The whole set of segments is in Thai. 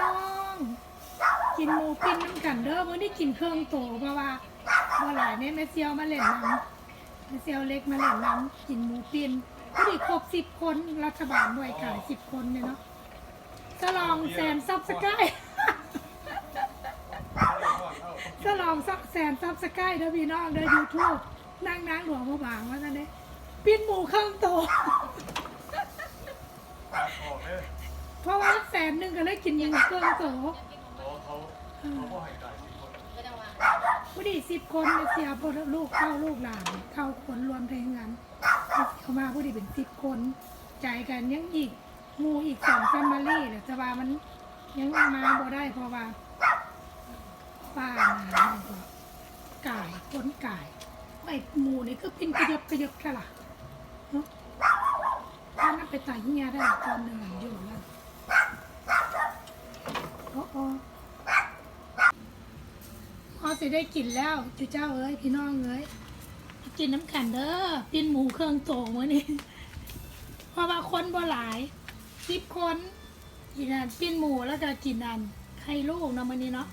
น้อง กินหมูปิ้นน้ำกันเด้อมื้อนี้กินเครื่องโตเพราะว่าบ่หลายแม่แม่เซียวมาเล่นน้ำแม่เซียวเล็กมาเล่นน้ำกินหมูปิ้นพอดีครบสิบคนรัฐบาลด้วยขายสิบคนเนี่ยเนาะฉลองแสนซับสไกายฉลองสักแสนซับสไกายเด้อพี่น้องเด้อยูทูบนั่งนางหลวงพระบางว่าซั่นเด้ปิ้นหมูเครื่องโต เลยเพราะว่าแสนหนึ่งก็เลยกินหมูเครื่องโตเพราะเขาเขาก็ให้จ่ายสิคนผู้ดีสิบคนไปเสียพอลูกเข้าลูกหลานเข้าคนรวมเพลงกันเขามาผู้ดีเป็นสิบคนจ่ายกันยังอีกหมูอีกสองแฟมิลี่แหละแต่ว่ามันยังมาบ่ได้เพราะว่าป้านามันก็ก่ายคนก่ายไอ้หมูนี่ก็เป็นกระยบกระยบแค่ละเนาะถ้านับไปตายเฮียได้ตอนหนึ่งอยู่แล้ว โอ้โอพอสิได้กินแล้วจุเจ้าเอ้ยพี่น้องเอ้ยกินน้ำแข็งเด้อปิ้นหมูเครื่องโตมื้อนี้เพราะว่าคนบ่หลายสิบคนกินอันปิ้นหมูแล้วก็กินอันไข่ลูกเนาะมื้อนี้เนาะ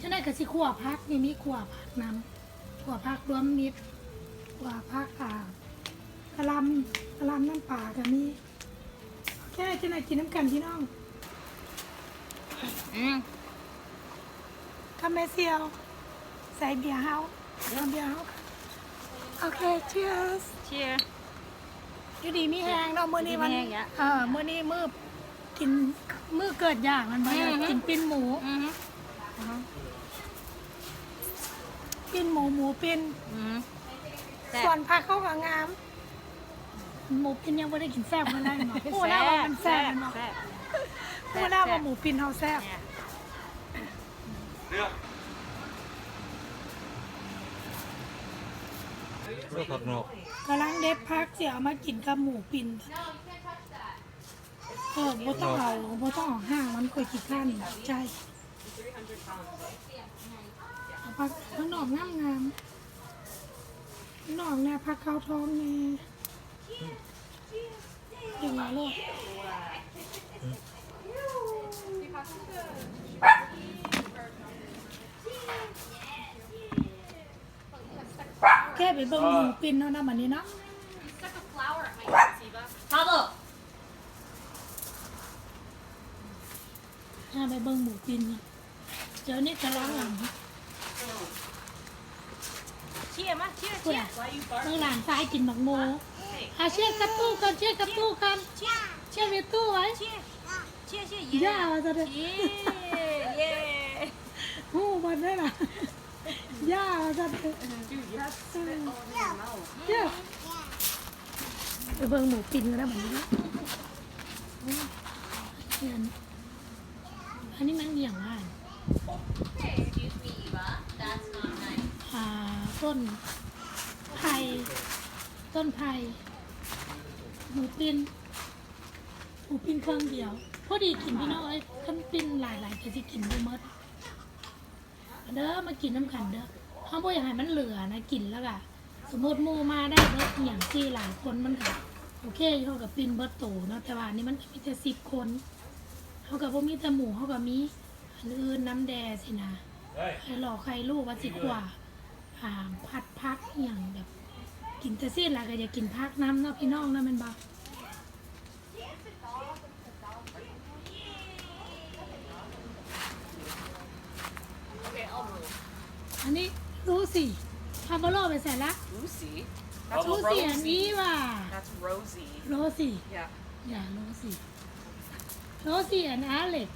ฉะนั้นก็สิขั่วพักนี่มีขั่วพักน้ำขั่วพักรวมมิตรขั่วพักอ่ากะลำกะลำน้ำปลาก็มีแค่จะไหนกินน้ำกันพี่น้อง อืมคาเมเซียว ใส่เบียร์เฮาเอาเบียร์เฮาค่ะโอเค cheers เชียร์ อยู่ดีมีแหงเนาะมื้อนี้วันมีแฮงอะเออมื้อนี้มื้อกินมื้อเกิดอย่างมันบ่ได้อือฮึ กินปิ้นหมู อืมปิ้นหมูหมูปิ้นอืมส่วนผักเขาก็งาม หมูปิ้นยังบ่ได้กินแซ่บมาแล้วเนาะพูดแล้วว่ามันแซ่บเนาะแซ่บ พูดแล้วว่าหมูปิ้นเฮาแซ่บเนี่ยเรื่องเรื่องผักนอกกำลังเด็ดผักสิเอามากินกับหมูปิ้นเออบ่ต้องเอาบ่ต้องเอาห้างมันค่อยกินข้านใช่เอาผักข้างนอกงามๆข้างนอกเนี่ยผักขาวทองแน่เดี๋ยวมาโลด แค่ไปเบิ่งหมูปิ้นเนาะนะบัดนี้เนาะพาเบอร์ถ้าไปเบิ่งหมูปิ้นเนาะเดี๋ยวนี้กำลังหลังเชียร์มาเชียร์เพื่เชีอยร์เบิ่งหลานซ้ายกินบักโมอาเชื่อกับตู้กันเชื่อกับตู้กันเชียร์เชื่อไปตู้ไว้เชียร์เชียร์เชียร์ย่าว่าจะได้เชียร์เย้หูมันได้ล่ะย่าว่าจะได้เชื่อไปเบิ่งหมูปิ้นกันแล้วบัดนี้เนาะเชื่อนะอันนี้มันเหี่ยงอะ Excuse me Eva that's not nice อ่าต้นไผ่ต้นไผ่หมูปิ้นหมูปิ้นเครื่องเดียวพ อดีกินพี่น้องเอ้ยขั้นปิ้นหลายๆก็สิกินบ่หมดเด้อมากินน้ำขันเด้อเขาบ่อยากให้มันเหลือนะกินแล้วก็สมมติหมูมาได้เบิดอหย่างที่หลายคนมันก็โอเคเขากับปิ้นเบิดโตเนาะแต่ว่าอันนี้มันมีแต่สิบคนเขากับพวกมีแต่หมูเขากับมีอันอื่นน้ำแดงสินะเฮ้ยใครหลอกใครลูกว่าสิกว่าอ่าพัดพักอหย่างแบบ กินแต่สิ้นละก็อย่ากินพักน้ำเนาะพี่น้องนะแมันบ่ Okay อันนี้รู้สิพาโบโลไปใส่ละ Lucy รู้สิอันนี้ว่ะ that's Rosie โรสิ yeah อย่าโรสิโรสิอันอาเล็ก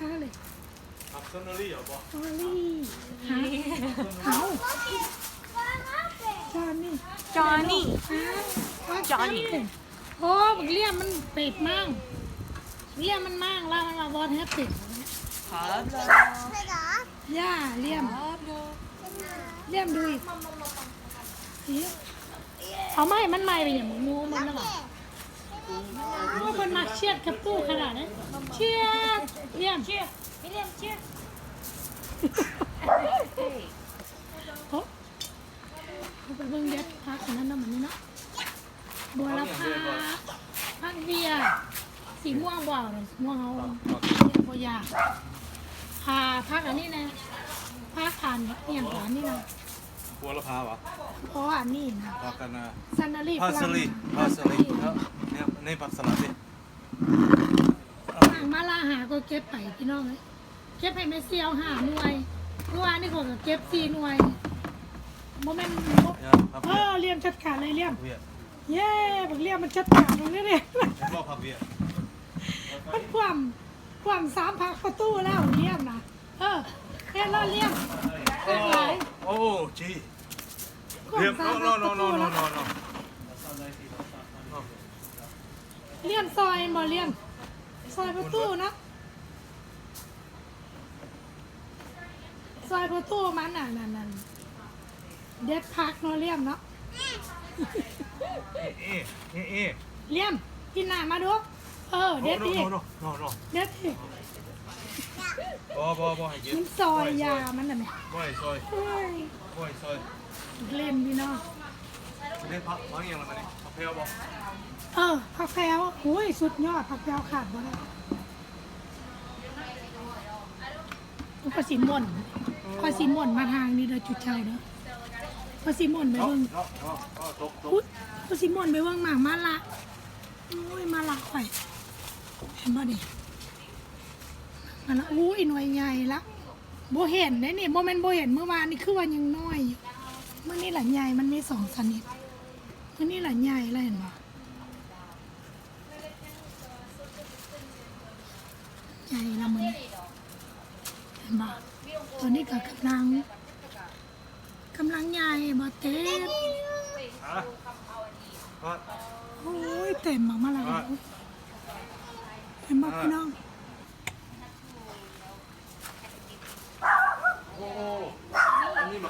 อาเล็กอัพเซนอรี่เหรอปะออลี่ฮะเอาจอนนี่ Johnny ฮะ Johnny โอ้บักเลี่ยมมันเป็ดมั่งเลี่ยมมันมั่งแล้วมันมาวอดแฮปติด Hello ย่าเลี่ยม Hello เลี่ยมดูอีกสิเอาไม้มันไม้ไปอย่างหมูงูมันแล้วเหรอว่าคนมาเชียดกับตู้ขนาดนั้นเชียดเลี่ยมเชียร์ไม่เล่นเชียร์โอ้เอาไปเบิ่งเด็ดพักอันนั้นนะเหมือนนี้เนาะบัวละพาพักเบียร์สีม่วงบ่าวน่ะสีม่วงเอาเรียกบ่อย่างพาพักอันนี้นะพักผ่านอย่างก่อนนี่นะ หัวละพาวะเพราะอันนี้นะพากันนะซันนารีพาสลีพาสลีแล้วเนี่ยในผักสลัดดิหางมาลาหาก็เก็บไปพี่น้องเลยเก็บให้แม่เซียวหาหน่วยเมื่อวานนี่ผมก็เก็บสี่หน่วยโมเมนต์เนี่ยผักเอเวียอเลี่ยมชัดขาดเลยเลี่ยมผักเวียเย้บักเลี่ยมมันชัดขาดตรงนี้เนี่ยเห็นบ่ผักเวียมันความความสามพักประตูแล้วเลี่ยมนะเออแค่เราเลี่ยมโอ้โอ้จีความเรีย บสามโนพักโนประโนตูโนแล้วโนโนเลี่ยมซอยบ่เลี่ยมซอยประตูนะซอยประตูมันน่ะนั่นนั่นเด็ดพักเนาะเลี่ยมเนาะเอ๊ะเอ๊ะเอ๊ะเอ๊ะเลี่ยมกินหน้ามาดู เออ เด็ดโนดิโนโนโนเด็ดดิ บ่บ่บ่ให้กินมันซอยยา มันน่ะแม่บ่ให้ซอยเฮ้ยบ่ให้ซอยเล่มพี่น้องได้พักพักยังละมันนี่ผักเพลบ่เออผักแพรวโอ้ยสุดยอดผักแพรวขาดบ่ได้พอสิม่วนพอสิม่วนมาทางนี้เด้อจุดเช้าเด้อพอสิม่วนไปเนาะเบิ่งเนาะเนาะตกตกอุ๊ยพอสิม่วนไปเบิ่งหมากมาละโอ้ยมาละข่อยเห็นบ่ดิ มาละอุ้ยหน่วยใหญ่ละบ่เห็นได้นี่บ่แม่นบ่เห็นเมื่อวานนี่คือว่ายังน้อยอยู่มื้อนี้ล่ะใหญ่มันมีสองชนิดมื้อนี้ล่ะใหญ่แล้วเห็นบ่ใหญ่ละมื้อนี้เห็นบ่ตัวนี้ก็กำลังกำลังใหญ่บ่เต็มฮะฮะโอ้ยเต็มมากมาแล้วเต็มมากพี่น้อง โอ้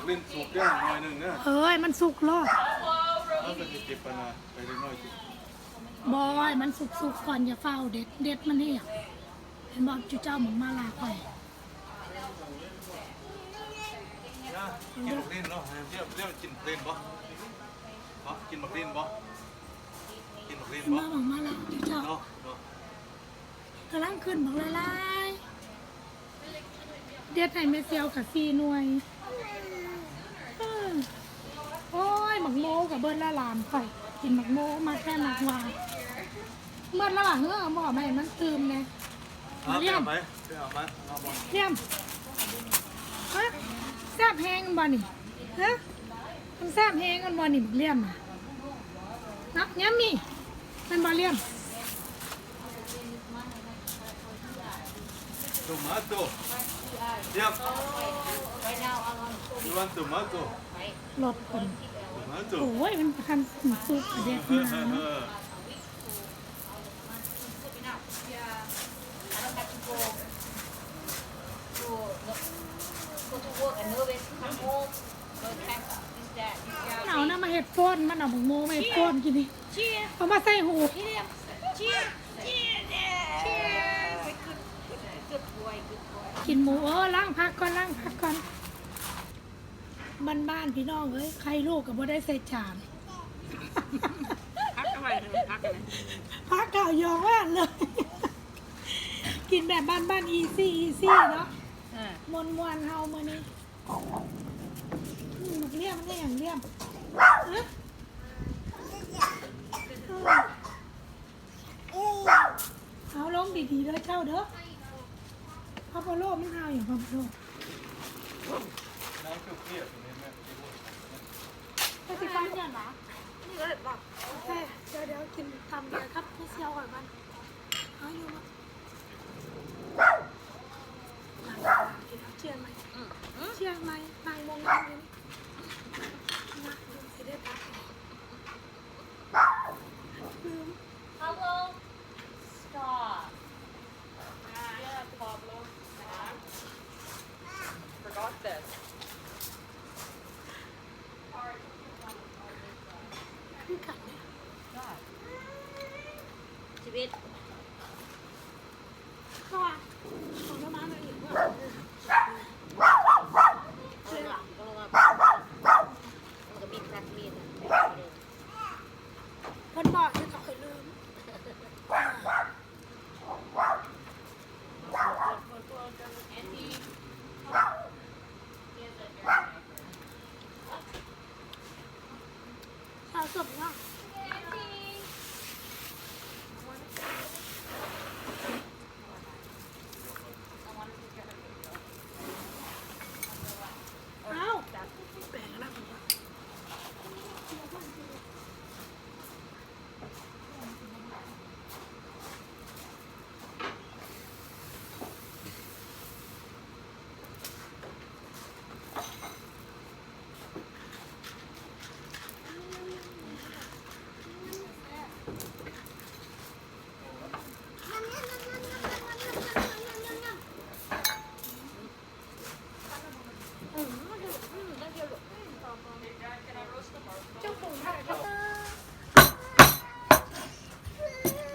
อันนี้หมักลิ้นสุกได้หน่อยหนึงเนี่ยเอ้ยมันสุกรอดแล้วก็จะเก็บไปนะไปเล็กน้อยสิบอยมันสุกสุกก่อนอย่าเฝ้าเด็ดเด็ดมันนี่เห็นบอกจุเจ้าหมองมาลาข่อยนะกินหมักลิ้นเนาะเรียกเรียกกินลิ้นบ่บ่กินหมักลิ้นบ่กินหมักลิ้นเห็นบ่บอกหมองมาลาจุเจ้าเนาะเนาะกำลังขึ้นบอกละลายเด็ดให้แม่เซียวกับซีหน่วยเออโอ้ย หมักโมกับเบิ้ลละลานข่อยกินหมักโมมาแค่หมักหวานเมื่อระหว่างเงื่อบอกไม่ให้มันตืมไงเอาไปเอาไปไปเอามาเอาบอลเลี่ยมฮะแซ่บแห้งกันบ่นี่ฮะมันแซ่บแห้งกันบ่นี่บักเลี่ยมน่ะนักย้ำนี่มันบ่เลี่ยม tomato yep you want tomato รสคน tomato โอ้ยมันทันสุกสุกกระเด็ดเออมาเออ I don't have to go to go to work and nervous, come home, go pack up this, that. เอานะมาเห็ดก้นมันเอาบักโมมาเห็ดก้นกินนี่เอามาใส่หู Cheers! Cheers! Cheers! Good, good, good boy, good boy. กินหมูเออล้างพักก่อนล้างพักก่อน บ้านบ้านๆพี่น้องเอ้ยใครลูกกับบ่ได้ใส่จานพักเอาไว้พักเอาไว้พักเก่ายองว่านเลย กินแบบบ้านบ้านอีซี่อีซี่เนาะเออมวนมวนๆเฮามื้อนี้อืมมันเลี่ยมมันได้อย่างเลี่ยมฮะเอาลงดีๆเด้อเจ้าเด้อพาโปโลมันเฮาอย่างพาโปโล น้ำเปรี้ยวๆอย่างนี้แม่ไปสิฟังก่อนะนี่ก็แบบโอเคเดี๋ยวเดี๋ยวกินทำเดี๋ยครับพี่เซียวก่อนมันเอาอยู่มั้ยเชียงไหมเชียงไหมนางมงนางเละดูสิได้ตัดลืม Hello. Stop. Yeah, Pablo. Forgot this. พี่กัดเนี่ย ชีวิต ก็ว่าของน้ำมันอะไรอีกว่า เอาล่ะเอาล่ะมันก็มีครัดมีด คนบอกที่เขาเคยลืม สาวสดเนาะเอ้าแปลกนะผมว่า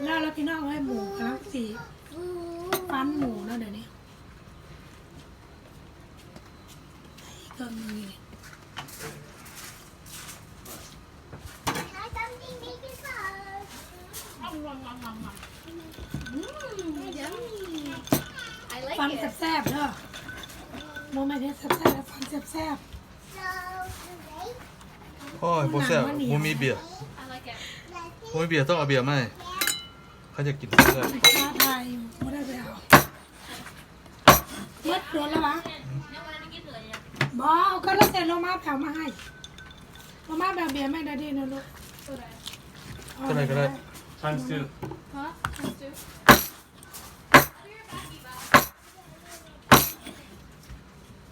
แล้วแล้วพี่น้องให้หมูกำลัง สีฟันหมูเนาะเดี๋ยวนี้อีกเครื่องหนึงนี่ฟันแซ่บๆเด้อโมไม่ได้แซ่บๆแล้วฟันแซ่บโอ้ยโบแซ่บโบมีเบียร์ I like it. โบมีเบียร์ต้องเอาเบียร์ไหม เขาจะกินแซ่บๆชาไทยไม่ได้ไปเอาเมื่อโดนแล้ววะบอเอาก็แล้วแต่ลงมาแผ่วมาให้ลงมาแบบเบียร์ไม่ได้ดีนะลูกก็ได้ก็ได้ Times two. Huh? Let's do.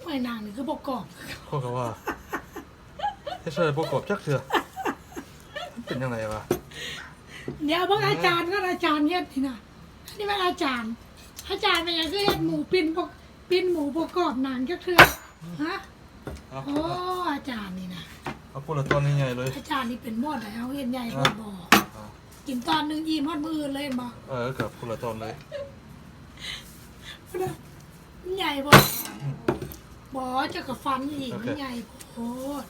ไม่นางนี่คือประกอบพวกเขาว่าให้ใส่ประกอบจักเถอะมันเป็นยังไงวะ เดี๋ยวพวกอาจารย์ก็อาจารย์เฮ็ดนี่นะอันนี้เป็นอาจารย์ อาจารย์เป็นยังคือเฮ็ดหมูปิ้นปกปิ้นหมูประกอบหนังจักเทื่อฮะเอาโอ้อาจารย์นี่นะเอาพวกละตอนใหญ่ๆเลย อาจารย์นี่เป็นหมอดแล้วเฮ็ดใหญ่พอบ่เอากินตอนหนึงอิ่มฮอดมื้ออื่นเลยเห็นบ่เออกับพวกละตอนเลยมันใหญ่บ่บ่จะกับฟันอีกมันใหญ่โพด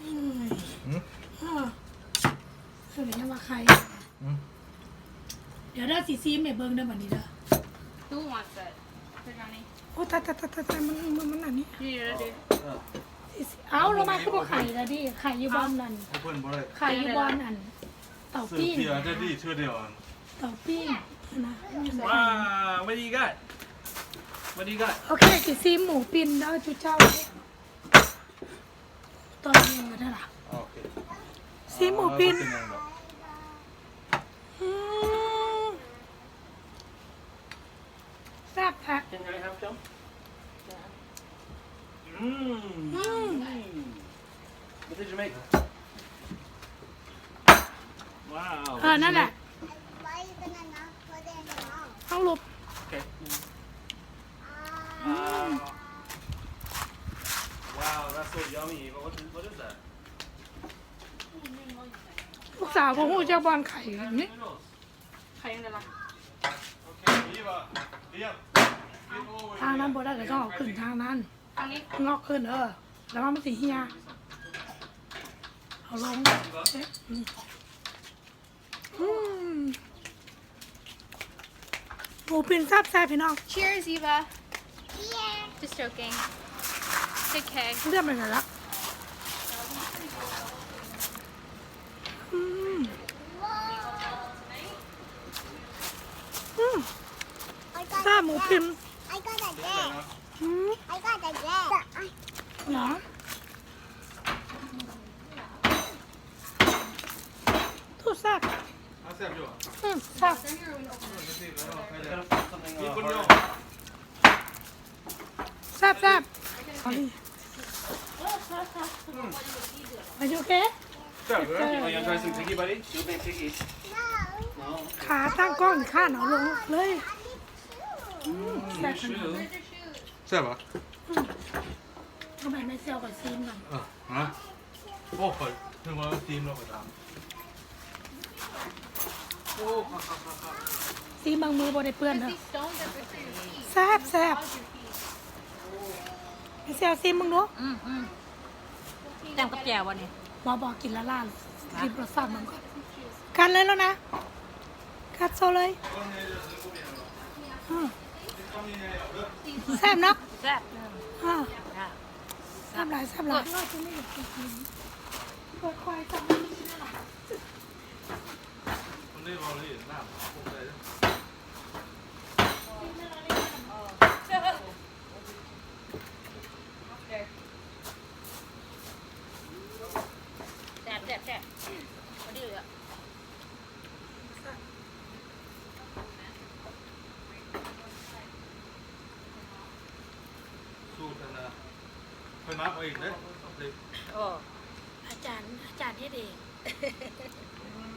อืม อืม เออเดี๋ยวจะมาใครอืมเดี๋ยวเด้อสีซีมให้เบิ่งเด้อบัดนี้เด้อ Who wants it? For Johnny. โอ้ตายตายตายตายตายมันมันมันอันนี้ You ready? เออสีซีเอาลงมาคือบ่ไข่แล้วดิไข่อยู่บอนนั่นให้เพื่อนบ่ได้ไข่อยู่บอนนั่นเต่าซื้อปิ้งเบียร์ได้ดีเชื่อเดียวอันเต่าปิ้งนะ Wow, what do you got? What do you got? โอเคสีซีมหมูปิ้นเด้อจุเจ้าตอนนี้ก็ได้ล่ะโอเคซีหมูปิ้น เอาไว้เป็นยังดอก อืมแซ่บแท้ Can I have some? Mmm. Mm. What did you make? Wow. เออ what did นั่น you แหละ make? เอาลบ Okay. Wow. Wow, that's so yummy. But what is, what is that? ลูกสาวของหูเจ้าบอลไข่นี่ Noodles. ใครยังไงล่ะโอเคดีป่ะเรียบกินโอเวอร์ทางนั้นบ่ได้ก็ต้องเอาขึ้นทางนั้นอันนี้งอกขึ้นเออ แล้วมันสิเฮียเอาลงเอ๊ะอืมอืม หมูปิ้งแซ่บแซ่บพี่น้อง Cheers, Eva. Just joking. Take care. เรียบไปไหนละอืมอืมแซ่บหมูปิ้ง I got a dad. อืม I got a dad. เหรอทูแซ่บเอาแซ่บอยู่อะอืมแซ่บนี่แล้วเราใครจะ Gotta put something มี uh, คนเดียว hard. แซ่บแซ่บเอาดิมาอยู่เก๊แซ่บเลย Oh, you want to try some tiki, buddy? You make tiki? No. No. ขาตั้งกล้องข้าหนอลงเลยแซ่บขนาด Shoe. นั้นแซ่บอะทำไมไม่เซลกับซีนก่อนเออฮะโอ้เปิดถึงว่าทีมเราไปตาม โอ้ครับครับครับครับซีบางมือบได้เปื้อนเถอะแซ่บแซ่บไม่เซลซีมึงดูอืมอืมแจมกับแจววันนี้บอบอกกินละล่านกินรสชาติมันก่อนกันเลยแล้วนะกัดโซเลยคนนี้จะแซ่บเนาะแซ่บอ่าจ้ะแซ่บหลายแซ่บหลายเราจะไม่อยากกินเปิดควายจัง ไม่กินอะไรมันได้บอลลี่หน้าพวกอะไรแซ่บแซ่บแซ่บพอดีเลยอะสู้กันนะคอยมาร์กเอาอีกเลยเลยโอ้อาจารย์อาจารย์นี่เอง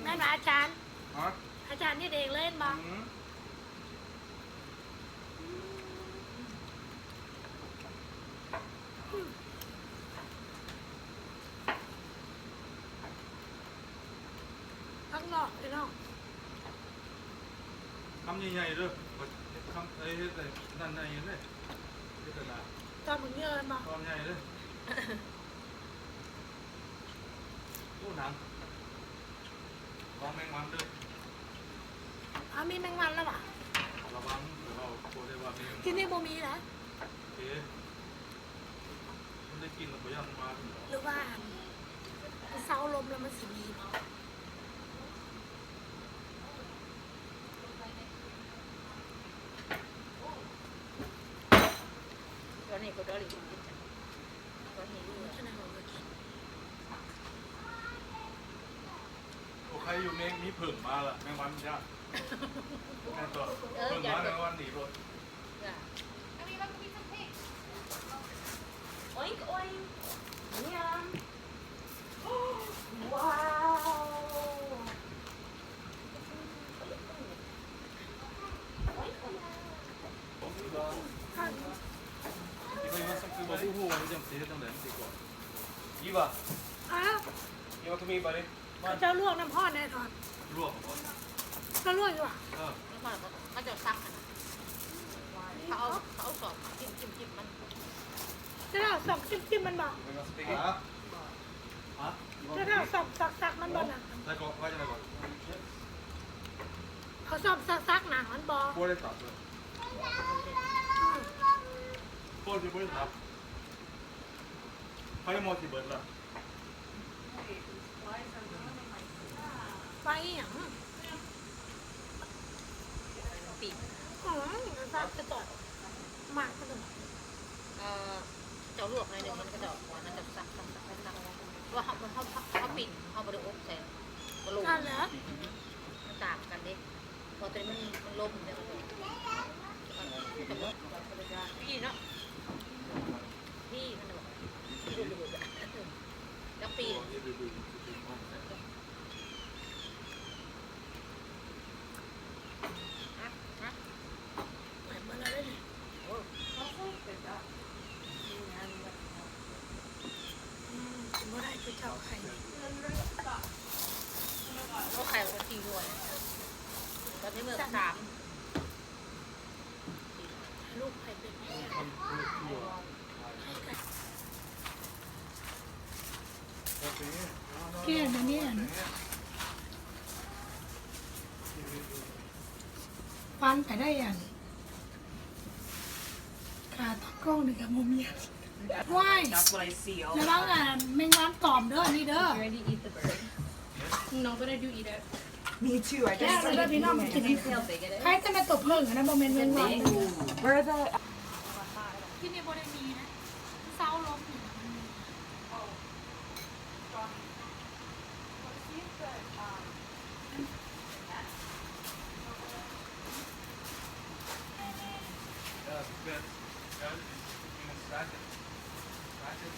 แม่นว่าอาจารย์ ฮะอาจารย์นี่เองเล่นบ้างอืมข้างนอกเลยเนาะคำใหญ่ๆด้วยคำไอ้เฮ็ดอะไรนั่นๆอย่างนี้เฮ็ดอะไรตอนมึงเยินมาคำใหญ่เลยโอ้หนังลองแมงมันด้วย อ้ามีแมงวันแล้วป่ะระวังเดี๋ยวเราโคได้ว่ามีที่นี่โมมีนะเอ๊ะมันได้กินหรือเปล่ายังมาหรือว่าเซาลมแล้วมันสีมีบ่ตอนนี้ก็ดอลลี่กินจ้ะตอนนี้ดูขนาดเรากินโอ้ใครอยู่เมฆมีผึ่งมาละแมงวันยาก แม่ตัวผึ่งมาแมงวันหนีรถจ้ะโอ้ยโอ้ยเนี่ยว้าวที่เขาสักคือบอกผู้หูมันจะเสียตั้งแต่ตีก่อนยี่ป่ะอ้าวยี่ว่าก็เลยเขาลวกน้ำพ่อแน่นอน ก่อนก็ลวกอยู่อะเออแล้วมันก็จะซักนะเขาเอาเขาเอาสอบจิ้มจิ้มจิ้มมันจะได้เอาสองจิ้มจิ้มมันบอกเป็นก็สเต็กฮะฮะจะได้เอาสองซักซักมันบอกนะได้ก่อนไว้จะได้ก่อนเขาสอบซักซักหนังมันบอกโคได้ตับเลยโคจะไม่ได้ตับเขาจะมอสิเบิร์ดละไปอหย่าง ปีกอ๋อซักกระจอดหมากกระจอดเอ่อเจ้าลวกในหนึ่งมันก็จะมันจะซักซักซักซักว่าเขาเขาเขาปิ่นเขาบริโภคแทนกระโหลกนั่นแหละมันต่างกันดิพอตัวนี้มันมันลมเนี่ยมันพี่เนาะพี่มันบอกพี่ดูดูแล้วปี เหมือนเมื่อไรเลยอืมเมื่อไรจะเจ้าไข่ ก็ไข่มันตีด้วยตอนนี้เมื่อสาม ลูกไข่เป็นไข่ไก่ เกลียดนะเนี่ยฟันไปได้ยังขาตั้งกล้องหนึ่งกับมุมเมียว้าย That's what I see all แล้วว่าอะแมงวันตอมเด้อนี่เด้อ ready eat the bird no but I do eat it Me too. I แค่เราได้พี่น้องมากินให้ how big it is ใครจะมาตบเพิ่งอะนะโมเมนต์แมงวัน Where are the ที่นี่บ่ได้มีนะเศร้าลมอยู่นะมันมี Yeah, because that is in a static. Static.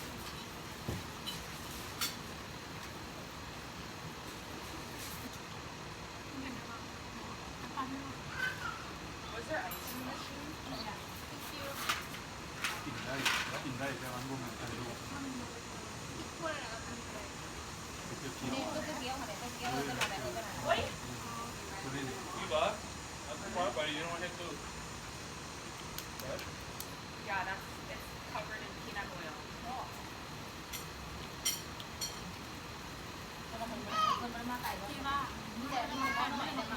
กินได้กินได้แต่มันบ่เหมือนกันลูกเคี้ยวๆดูดิ ยี่ป่ะเอาไปไปยี่น้องเฮ็ดตู้ Yeah, that's it's covered in peanut oil. ที่ว่าแต่มันไม่ได้ไม่ได้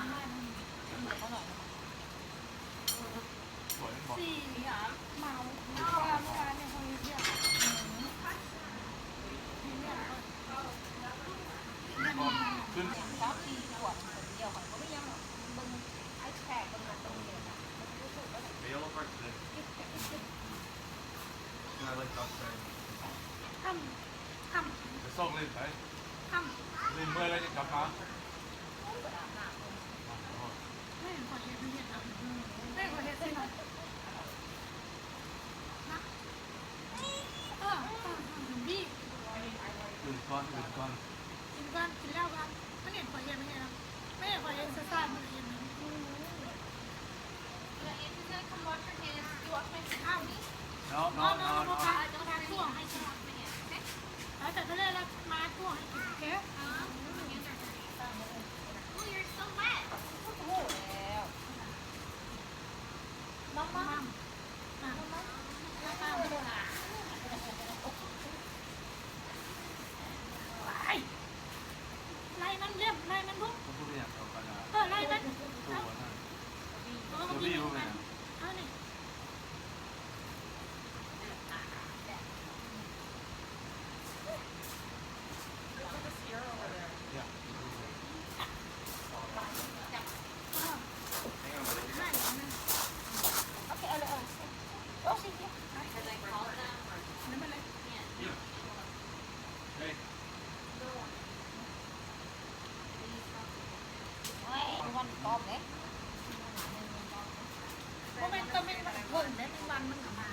สวย สี่เมาเมื่อวานเมื่อวานเนี่ยเขาเรียก ขึ้นสามสี่ขวบคนเดียวเขาก็ไม่ยังหรอกมึงไอ้แขกมึงมาตรงเดียวนะมันรู้สึกว่าเดี๋ยวเราไปเลยงานอะไรครับไปทำทำจะส่งเล่นไปทำเล่นเมื่อไรจะกลับมาไม่เห็นขอเห็นไม่เห็นอะไม่ขอเห็นสินะนะเออเออบี้ตื่นก่อนตื่นก่อนกินกันกินแล้วกัน ไม่เห็นขอเห็นซ่าๆไม่เห็นนะ อ้าว เนาะ น้อ เนาะ งน้อง เนาะ น้อง เนาะ พาจะพาทั่วให้กินแล้วแต่ก็เลยรับมาทั่วให้กินโอเค โอ้โหแล้วน้อง มา มา มามามาตามไปเลยไล่มันเรียบไล่มันทุก ผมพูดอย่างเดียวกันนะ เออไล่มัน ตัว เอา นั่น เออ ตัว มา บี้ กิน พูดไป กัน นะ เอานี่ เนี่ย โอเคเอาเลยเอาโอ้สิเนี่ย นั่นมันเลย เฮ้ย โอ้ย วันตอบเลยเพราะมันก็ไม่มันเพิ่นได้เป็นวันมันกับมา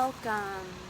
Welcome.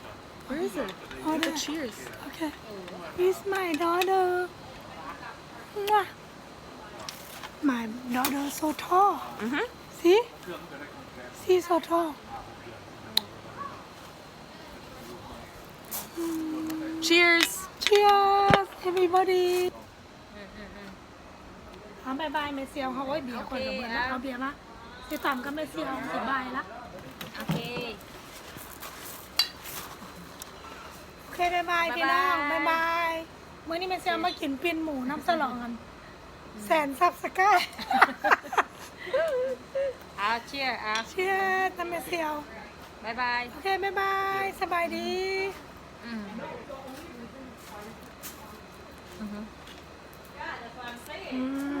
Where is it? Oh, Look there. at cheers. Okay. This my daughter. Mwah. My daughter so tall. Mm-hmm. See? See so tall. Cheers. Cheers, everybody. เอาบายบายเมเซียวเขาไว้เบียร์คนกับเบิร์ดแล้วเอาเบียร์มาสิต่ำกับเมเซียวสิบายละ โอเค โอเคบายบายพี่น้องบายบายเมื่อนี้เมเซียวมากินปิ้นหมูน้ำสลองกันแสนซับสกายเอาเชียร์เอาเชียร์น้ำเมเซียวบายบายโอเคบายบายสบายดีอืมอืม